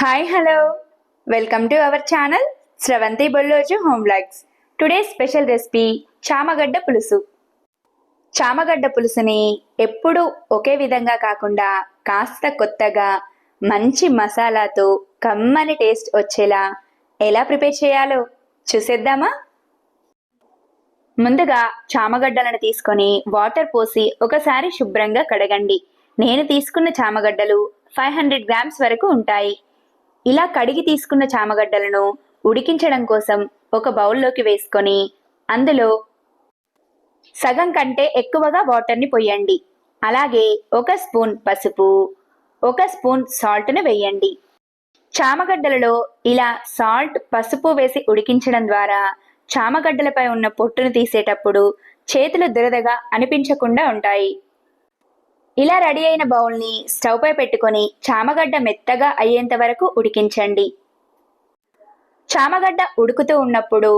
Hi hello welcome to our channel Sravanthi Bolloju home blogs today special recipe చామగడ్డ పులుసు చామగడ్డ పులుసుని ఎప్పుడూ ఒకే విధంగా కాకుండా కాస్త కొత్తగా మంచి మసాలాతో కమ్మని టేస్ట్ వచ్చేలా ఎలా ప్రిపేర్ చేయాలో చూసేద్దామా? ముందుగా చామగడ్డలను తీసుకొని వాటర్ పోసి ఒకసారి శుభ్రంగా కడగండి. నేను తీసుకున్న చామగడ్డలు ఫైవ్ హండ్రెడ్ గ్రామ్స్ వరకు ఉంటాయి. ఇలా కడిగి తీసుకున్న చామగడ్డలను ఉడికించడం కోసం ఒక బౌల్లోకి వేసుకొని అందులో సగం కంటే ఎక్కువగా వాటర్ని పొయ్యండి అలాగే ఒక స్పూన్ పసుపు ఒక స్పూన్ సాల్ట్ను వేయండి. చామగడ్డలలో ఇలా సాల్ట్ పసుపు వేసి ఉడికించడం ద్వారా చామగడ్డలపై ఉన్న పొట్టును తీసేటప్పుడు చేతులు దురదగా అనిపించకుండా ఉంటాయి. ఇలా రెడీ అయిన బౌల్ని స్టవ్పై పెట్టుకొని చామగడ్డ మెత్తగా అయ్యేంత వరకు ఉడికించండి. చామగడ్డ ఉడుకుతూ ఉన్నప్పుడు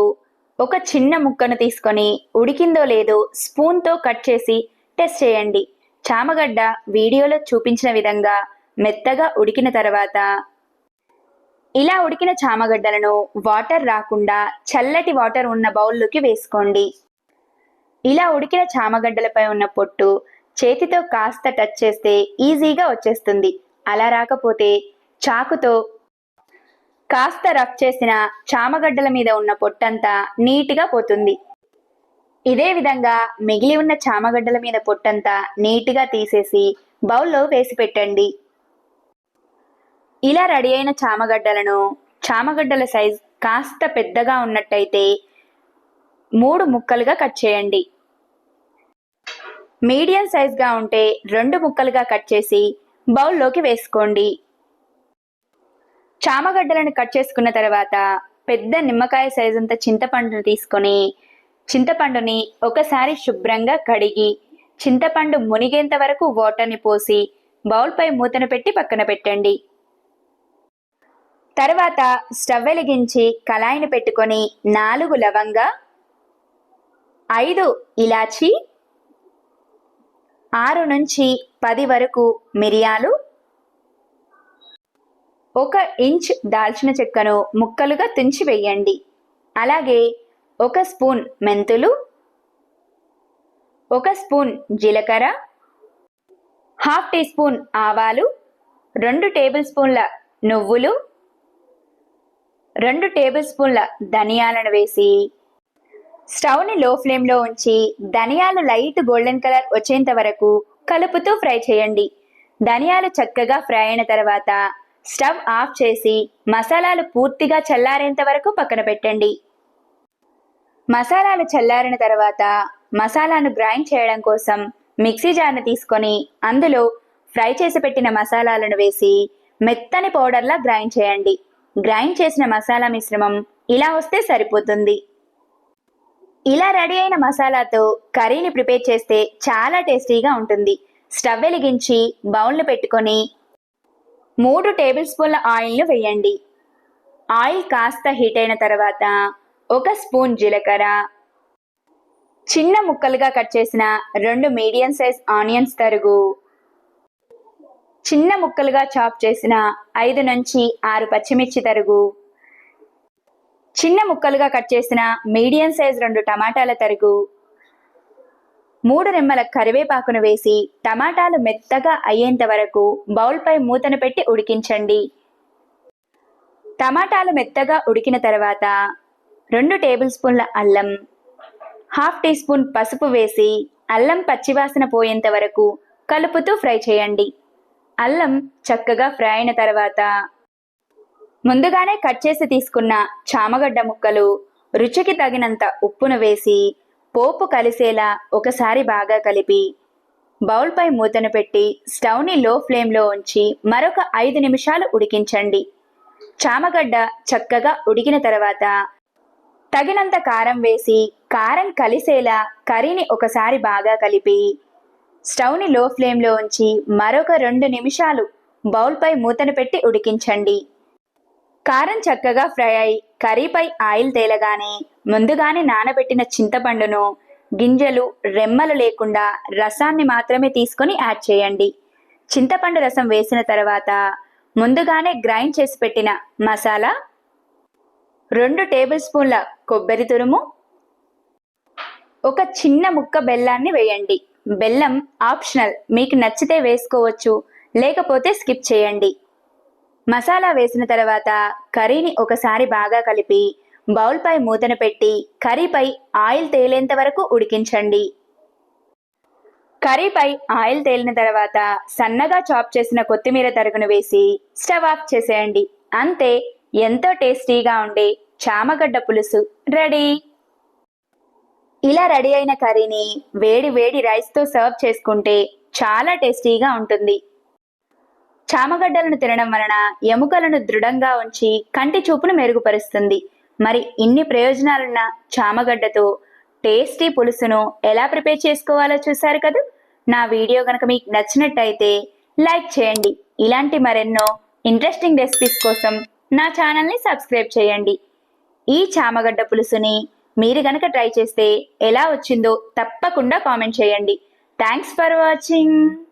ఒక చిన్న ముక్కను తీసుకొని ఉడికిందో లేదో స్పూన్తో కట్ చేసి టెస్ట్ చేయండి. చామగడ్డ వీడియోలో చూపించిన విధంగా మెత్తగా ఉడికిన తర్వాత ఇలా ఉడికిన చామగడ్డలను వాటర్ రాకుండా చల్లటి వాటర్ ఉన్న బౌల్లోకి వేసుకోండి. ఇలా ఉడికిన చామగడ్డలపై ఉన్న పొట్టు చేతితో కాస్త టచ్ చేస్తే ఈజీగా వచ్చేస్తుంది. అలా రాకపోతే చాకుతో కాస్త రఫ్ చేసిన చామగడ్డల మీద ఉన్న పొట్టంతా నీట్గా పోతుంది. ఇదే విధంగా మిగిలి ఉన్న చామగడ్డల మీద పొట్టంతా నీట్గా తీసేసి బౌల్లో వేసి పెట్టండి. ఇలా రెడీ అయిన చామగడ్డలను చామగడ్డల సైజ్ కాస్త పెద్దగా ఉన్నట్టయితే మూడు ముక్కలుగా కట్ చేయండి. మీడియం సైజ్గా ఉంటే రెండు ముక్కలుగా కట్ చేసి బౌల్లోకి వేసుకోండి. చామగడ్డలను కట్ చేసుకున్న తర్వాత పెద్ద నిమ్మకాయ సైజు అంత చింతపండును తీసుకొని చింతపండుని ఒకసారి శుభ్రంగా కడిగి చింతపండు మునిగేంత వరకు వాటర్ని పోసి బౌల్పై మూతను పెట్టి పక్కన పెట్టండి. తర్వాత స్టవ్ వెలిగించి కళాయిని పెట్టుకొని నాలుగు లవంగా ఐదు ఇలాచి ఆరు నుంచి పది వరకు మిరియాలు. ఒక ఇంచ్ దాల్చిన చెక్కను ముక్కలుగా తుంచి వేయండి. అలాగే ఒక స్పూన్ మెంతులు. ఒక స్పూన్ జీలకర్ర. హాఫ్ టీ స్పూన్ ఆవాలు. రెండు టేబుల్ స్పూన్ల నువ్వులు. రెండు టేబుల్ స్పూన్ల ధనియాలను వేసి స్టవ్ని లో ఫ్లేమ్లో ఉంచి ధనియాలు లైట్ గోల్డెన్ కలర్ వచ్చేంత వరకు కలుపుతూ ఫ్రై చేయండి. ధనియాలు చక్కగా ఫ్రై అయిన తర్వాత స్టవ్ ఆఫ్ చేసి మసాలాలు పూర్తిగా చల్లారేంత వరకు పక్కన పెట్టండి. మసాలాలు చల్లారిన తర్వాత మసాలాను గ్రైండ్ చేయడం కోసం మిక్సీ జార్ను తీసుకొని అందులో ఫ్రై చేసి పెట్టిన మసాలాలను వేసి మెత్తని పౌడర్లా గ్రైండ్ చేయండి. గ్రైండ్ చేసిన మసాలా మిశ్రమం ఇలా వస్తే సరిపోతుంది. ఇలా రెడీ అయిన మసాలాతో కర్రీని ప్రిపేర్ చేస్తే చాలా టేస్టీగా ఉంటుంది. స్టవ్ వెలిగించి బౌల్ను పెట్టుకొని మూడు టేబుల్ స్పూన్ల ఆయిల్ను వేయండి. ఆయిల్ కాస్త హీట్ అయిన తర్వాత ఒక స్పూన్ జీలకర్ర చిన్న ముక్కలుగా కట్ చేసిన రెండు మీడియం సైజ్ ఆనియన్స్ తరుగు చిన్న ముక్కలుగా చాప్ చేసిన ఐదు నుంచి ఆరు పచ్చిమిర్చి తరుగు చిన్న ముక్కలుగా కట్ చేసిన మీడియం సైజ్ రెండు టమాటాల తరుగు మూడు రెమ్మల కరివేపాకును వేసి టమాటాలు మెత్తగా అయ్యేంత వరకు బౌల్పై మూతను పెట్టి ఉడికించండి. టమాటాలు మెత్తగా ఉడికిన తర్వాత రెండు టేబుల్ స్పూన్ల అల్లం హాఫ్ టీ స్పూన్ పసుపు వేసి అల్లం పచ్చివాసన పోయేంత వరకు కలుపుతూ ఫ్రై చేయండి. అల్లం చక్కగా ఫ్రై అయిన తర్వాత ముందుగానే కట్ చేసి తీసుకున్న చామగడ్డ ముక్కలు రుచికి తగినంత ఉప్పును వేసి పోపు కలిసేలా ఒకసారి బాగా కలిపి బౌల్పై మూతను పెట్టి స్టవ్ని లో ఫ్లేమ్లో ఉంచి మరొక ఐదు నిమిషాలు ఉడికించండి. చామగడ్డ చక్కగా ఉడికిన తర్వాత తగినంత కారం వేసి కారం కలిసేలా కర్రీని ఒకసారి బాగా కలిపి స్టవ్ని లో ఫ్లేమ్లో ఉంచి మరొక రెండు నిమిషాలు బౌల్పై మూతను పెట్టి ఉడికించండి. కారం చక్కగా ఫ్రై అయి కర్రీపై ఆయిల్ తేలగానే ముందుగానే నానబెట్టిన చింతపండును గింజలు రెమ్మలు లేకుండా రసాన్ని మాత్రమే తీసుకొని యాడ్ చేయండి. చింతపండు రసం వేసిన తర్వాత ముందుగానే గ్రైండ్ చేసి పెట్టిన మసాలా రెండు టేబుల్ స్పూన్ల కొబ్బరి తురుము ఒక చిన్న ముక్క బెల్లాన్ని వేయండి. బెల్లం ఆప్షనల్. మీకు నచ్చితే వేసుకోవచ్చు. లేకపోతే స్కిప్ చేయండి. మసాలా వేసిన తర్వాత కర్రీని ఒకసారి బాగా కలిపి బౌల్పై మూతను పెట్టి కర్రీపై ఆయిల్ తేలేంత వరకు ఉడికించండి. కర్రీపై ఆయిల్ తేలిన తర్వాత సన్నగా చాప్ చేసిన కొత్తిమీర తరుగును వేసి స్టవ్ ఆఫ్ చేసేయండి. అంతే ఎంతో టేస్టీగా ఉండే చామగడ్డ పులుసు రెడీ. ఇలా రెడీ అయిన కర్రీని వేడి వేడి రైస్తో సర్వ్ చేసుకుంటే చాలా టేస్టీగా ఉంటుంది. చామగడ్డలను తినడం వలన ఎముకలను దృఢంగా ఉంచి కంటి చూపును మెరుగుపరుస్తుంది. మరి ఇన్ని ప్రయోజనాలున్న చామగడ్డతో టేస్టీ పులుసును ఎలా ప్రిపేర్ చేసుకోవాలో చూసారు కదా? నా వీడియో కనుక మీకు నచ్చినట్టయితే లైక్ చేయండి. ఇలాంటి మరెన్నో ఇంట్రెస్టింగ్ రెసిపీస్ కోసం నా ఛానల్ని సబ్స్క్రైబ్ చేయండి. ఈ చామగడ్డ పులుసుని మీరు గనక ట్రై చేస్తే ఎలా వచ్చిందో తప్పకుండా కామెంట్ చేయండి. Thanks for watching.